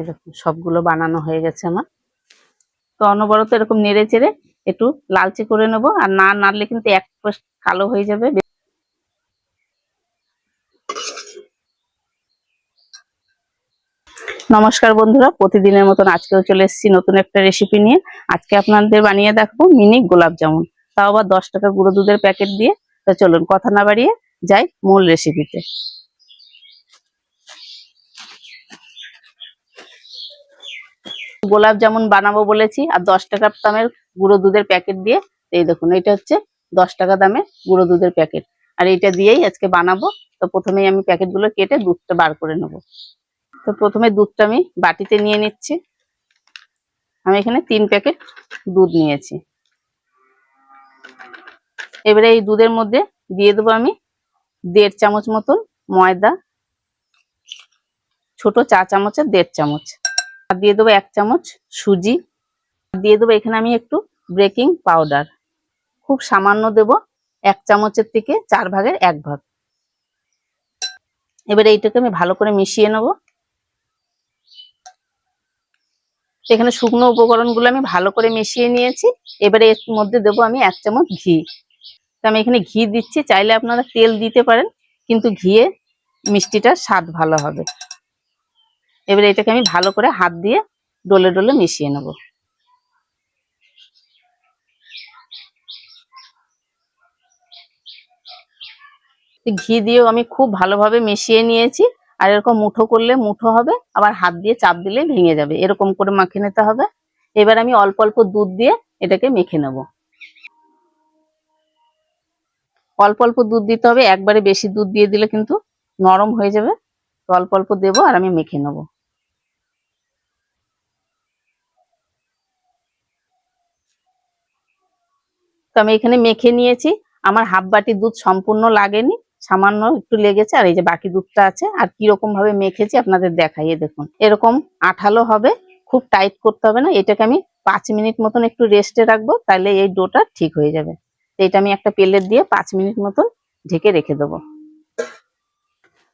এরকম সবগুলো বানানো হয়ে গেছে আমার। তো অনবরত এরকম নেড়ে চেড়ে একটু লালচে করে নেব, আর না নাড়লে কিন্তু এক পাশ কালো হয়ে যাবে। নমস্কার বন্ধুরা, প্রতিদিনের মতন আজকেও চলে এসেছি নতুন একটা রেসিপি নিয়ে। আজকে আপনাদের বানিয়ে দেখব মিনি গোলাপ জামুন। তাও আবার দশ টাকা গুঁড়ো দুধের প্যাকেট দিয়ে। তো চলুন, কথা না বাড়িয়ে যাই মূল রেসিপিতে গোলাপ জামুন বানাবো বলেছি, আর দশ টাকা দামের গুঁড়ো দুধের প্যাকেট দিয়ে, এই দেখুন, এটা হচ্ছে দশ টাকা দামের গুঁড়ো দুধের প্যাকেট। আর এইটা দিয়েই আজকে বানাবো, তো প্রথমেই আমি প্যাকেটগুলো কেটে দুধটা বার করে নেব। তো প্রথমে দুধটা আমি বাটিতে নিয়ে নিচ্ছি। আমি এখানে তিন প্যাকেট দুধ নিয়েছি। এবারে এই দুধের মধ্যে দিয়ে দেবো আমি দেড় চামচ মতন ময়দা, ছোট চা চামচের দেড় চামচ। আর দিয়ে দেবো এক চামচ সুজি। দিয়ে দেবো এখানে আমি একটু বেকিং পাউডার খুব সামান্য দেব এক চামচের থেকে চার ভাগের এক ভাগ। এবারে এইটাকে আমি ভালো করে মিশিয়ে নেব। এখানে শুকনো উপকরণগুলো আমি ভালো করে মিশিয়ে নিয়েছি। এবারে এর মধ্যে দেবো আমি এক চামচ ঘি। তো আমি এখানে ঘি দিচ্ছি, চাইলে আপনারা তেল দিতে পারেন, কিন্তু ঘিয়ে মিষ্টিটার স্বাদ ভালো হবে। এবারে এটাকে আমি ভালো করে হাত দিয়ে ডলে ডলে মিশিয়ে নেব। ঘি দিয়েও আমি খুব ভালোভাবে মিশিয়ে নিয়েছি। আর এরকম মুঠো করলে মুঠো হবে, আবার হাত দিয়ে চাপ দিলে ভেঙে যাবে। এরকম করে মাখে নিতে হবে। এবার আমি অল্প অল্প দুধ দিয়ে এটাকে মেখে নেব। অল্প অল্প দুধ দিতে হবে। একবারে বেশি দুধ দিয়ে দিলে কিন্তু নরম হয়ে যাবে। তো অল্প অল্প দেবো আর আমি মেখে নেব। আমি এখানে মেখে নিয়েছি। আমার হাফ বাটি দুধ সম্পূর্ণ লাগেনি, সামান্য একটু লেগেছে, আর এই যে বাকি দুধটা আছে, আর কীরকম ভাবে মেখেছি আপনাদের দেখাইয়ে দেখুন। এরকম আঠালো হবে, খুব টাইট করতে হবে না, এটাকে আমি পাঁচ মিনিট মতন একটু রেস্টে রাখব তাহলে এই ডোটা ঠিক হয়ে যাবে। তো এটা আমি একটা প্লেট দিয়ে পাঁচ মিনিট মতন ঢেকে রেখে দেবো।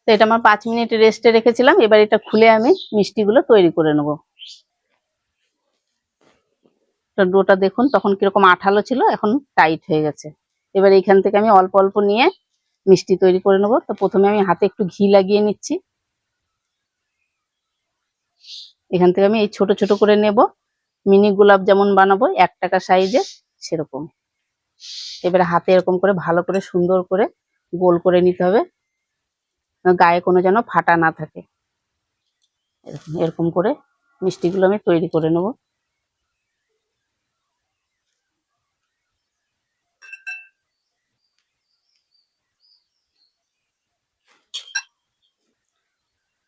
তো এটা আমার পাঁচ মিনিট রেস্টে রেখেছিলাম, এবার এটা খুলে আমি মিষ্টিগুলো তৈরি করে নেব। তো ডোটা দেখুন, তখন কীরকম আঠালো ছিল, এখন টাইট হয়ে গেছে। এবার এইখান থেকে আমি অল্প অল্প নিয়ে মিষ্টি তৈরি করে নেব। তো প্রথমে আমি হাতে একটু ঘি লাগিয়ে নিচ্ছি। এখান থেকে আমি এই ছোট ছোট করে নেব। মিনি গোলাপ যেমন বানাবো, এক টাকা সাইজের সেরকম। এবারে হাতে এরকম করে ভালো করে সুন্দর করে গোল করে নিতে হবে। গায়ে কোনো যেন ফাটা না থাকে। এরকম এরকম করে মিষ্টিগুলো আমি তৈরি করে নেব।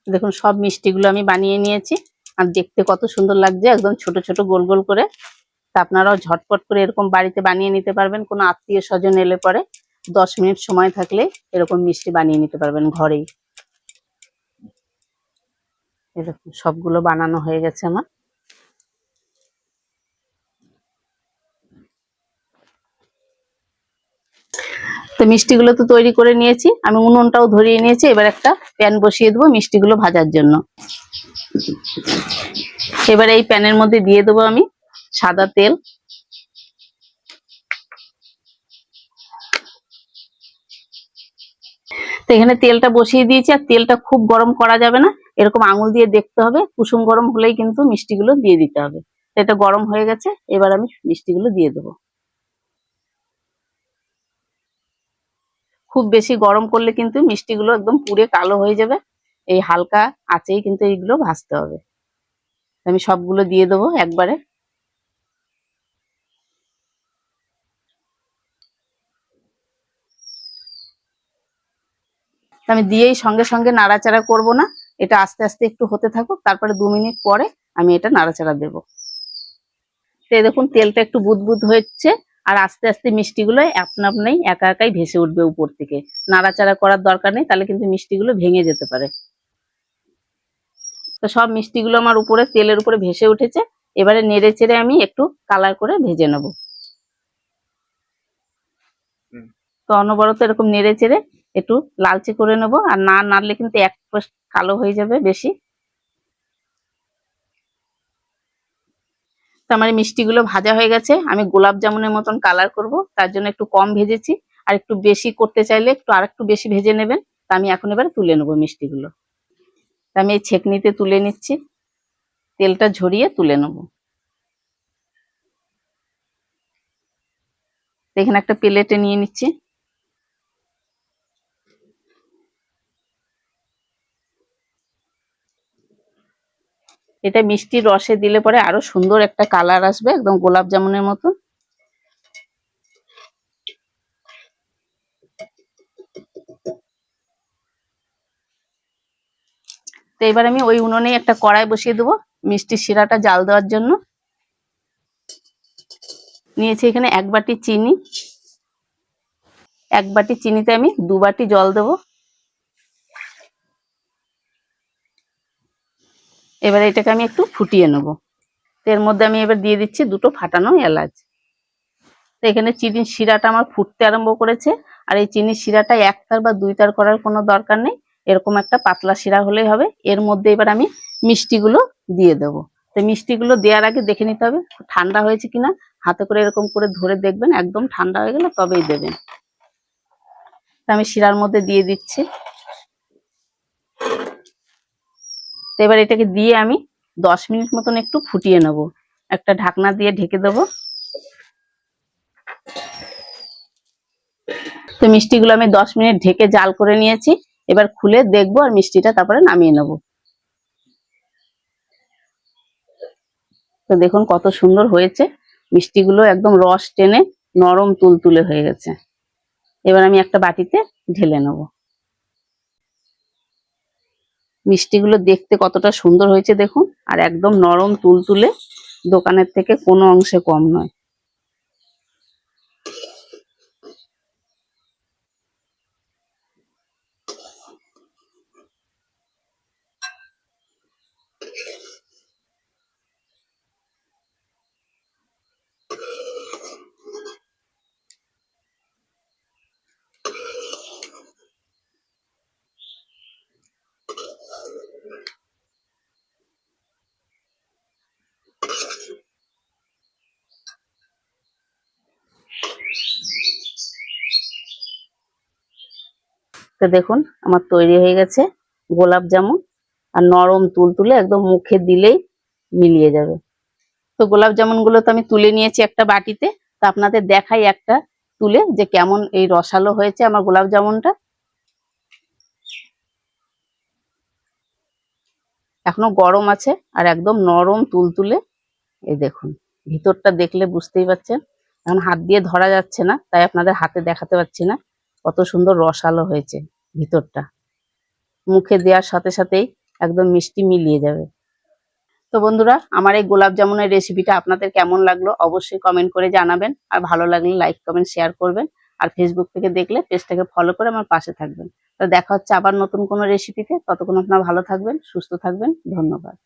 দেখুন, সব মিষ্টিগুলো আমি বানিয়ে নিয়েছি। আর দেখতে কত সুন্দর লাগছে, একদম ছোট ছোট গোল গোল করে। তা আপনারাও ঝটপট করে এরকম বাড়িতে বানিয়ে নিতে পারবেন। কোনো আত্মীয় স্বজন এলে পরে দশ মিনিট সময় থাকলে এরকম মিষ্টি বানিয়ে নিতে পারবেন ঘরেই। এরকম সবগুলো বানানো হয়ে গেছে আমার। তো মিষ্টিগুলো তো তৈরি করে নিয়েছি। আমি উনুনটাও ধরিয়ে নিয়েছি, এবার একটা প্যান বসিয়ে দেবো মিষ্টিগুলো ভাজার জন্য। এবার এই প্যানের মধ্যে দিয়ে দেবো আমি সাদা তেল। তো এখানে তেলটা বসিয়ে দিয়েছি, আর তেলটা খুব গরম করা যাবে না। এরকম আঙুল দিয়ে দেখতে হবে, কুসুম গরম হলেই কিন্তু মিষ্টিগুলো দিয়ে দিতে হবে। এটা গরম হয়ে গেছে, এবার আমি মিষ্টিগুলো দিয়ে দেবো। খুব বেশি গরম করলে কিন্তু মিষ্টিগুলো একদম পুড়ে কালো হয়ে যাবে। এই হালকা আঁচেই কিন্তু এইগুলো ভাজতে হবে। আমি সবগুলো দিয়ে দেবো একবারে। আমি দিয়েই সঙ্গে সঙ্গে নাড়াচাড়া করব না। এটা আস্তে আস্তে একটু হতে থাকুক, তারপরে দু মিনিট পরে আমি এটা নাড়াচাড়া দেব। তো দেখুন, তেলটা একটু বুদবুদ হচ্ছে। আর আস্তে আস্তে মিষ্টিগুলো আপনা আপনাই একা একাই ভেসে উঠবে উপর থেকে। নাড়াচাড়া করার দরকার নেই তাহলে কিন্তু মিষ্টিগুলো ভেঙে যেতে পারে। তো সব মিষ্টিগুলো আমার উপরে তেলের উপরে ভেসে উঠেছে। এবারে নেড়ে চেড়ে আমি একটু কালার করে ভেজে নেব। তো অনবরত এরকম নেড়ে চেড়ে একটু লালচে করে নেব। আর না নাড়লে কিন্তু এক কালো হয়ে যাবে বেশি। তো আমার মিষ্টিগুলো ভাজা হয়ে গেছে। আমি গোলাপ জামুনের মতন কালার করব, তার জন্য একটু কম ভেজেছি। আর একটু বেশি করতে চাইলে একটু আর একটু বেশি ভেজে নেবেন। তা আমি এখন এবার তুলে নেব মিষ্টিগুলো। তা আমি এই ছেকনিতে তুলে নিচ্ছি। তেলটা ঝরিয়ে তুলে নেব। এখানে একটা প্লেটে নিয়ে নিচ্ছি। এটা মিষ্টি রসে দিলে পরে আরও সুন্দর একটা কালার আসবে, একদম গোলাপ জামুনের মতো। তো এবার আমি ওই উনুনে একটা কড়াই বসিয়ে দেবো মিষ্টির শিরাটা জাল দেওয়ার জন্য। নিয়েছি এখানে এক বাটি চিনি। এক বাটি চিনিতে আমি দু বাটি জল দেবো। এবারে এটাকে আমি একটু ফুটিয়ে নেব। তো এর মধ্যে আমি এবার দিয়ে দিচ্ছি দুটো ফাটানো এলাচ। তো এখানে চিনির শিরাটা আমার ফুটতে আরম্ভ করেছে, আর এই চিনির শিরাটা একতার বা দুইতার করার কোনো দরকার নেই, এরকম একটা পাতলা শিরা হলেই হবে। এর মধ্যে এবার আমি মিষ্টিগুলো দিয়ে দেবো। তো মিষ্টিগুলো দেওয়ার আগে দেখে নিতে হবে, ঠান্ডা হয়েছে কিনা, হাতে করে এরকম করে ধরে দেখবেন, একদম ঠান্ডা হয়ে গেলে তবেই দেবেন। তো আমি শিরার মধ্যে দিয়ে দিচ্ছি। তো এবার এটাকে দিয়ে আমি দশ মিনিট মতন একটু ফুটিয়ে নেব। একটা ঢাকনা দিয়ে ঢেকে দেবো। তো মিষ্টিগুলো আমি দশ মিনিট ঢেকে জাল করে নিয়েছি। এবার খুলে দেখব আর মিষ্টিটা তারপরে নামিয়ে নেব। তো দেখুন কত সুন্দর হয়েছে। মিষ্টিগুলো একদম রস টেনে নরম তুলতুলে হয়ে গেছে। এবার আমি একটা বাটিতে ঢেলে নেব। মিষ্টিগুলো দেখতে কতটা সুন্দর হয়েছে দেখুন। আর একদম নরম তুলতুলে দোকানের থেকে কোনো অংশে কম নয়। তো দেখুন আমার তৈরি হয়ে গেছে গোলাপ জামুন আর নরম তুলতুলে একদম মুখে দিলেই মিলিয়ে যাবে। তো গোলাপ জামুনগুলো তো আমি তুলে নিয়েছি একটা বাটিতে, তো আপনাদের দেখাই একটা তুলে যে কেমন এই রসালো হয়েছে আমার গোলাপ জামুনটা। এখনও গরম আছে আর একদম নরম তুলতুলে এই দেখুন, ভিতরটা দেখলে বুঝতেই পারছেন। এখন হাত দিয়ে ধরা যাচ্ছে না, তাই আপনাদের হাতে দেখাতে পারছি না। কত সুন্দর রসালো হয়েছে ভিতরটা। মুখে দেওয়ার সাথে সাথেই একদম মিষ্টি মিলিয়ে যাবে। তো বন্ধুরা, আমার এই গোলাপ জামুনের রেসিপিটা আপনাদের কেমন লাগল অবশ্যই কমেন্ট করে জানাবেন। আর ভালো লাগলে লাইক কমেন্ট শেয়ার করবেন। আর ফেসবুক থেকে দেখলে পেজটাকে ফলো করে আমার পাশে থাকবেন। তো দেখা হচ্ছে আবার নতুন কোনো রেসিপিতে ততক্ষণ আপনারা ভালো থাকবেন, সুস্থ থাকবেন। ধন্যবাদ।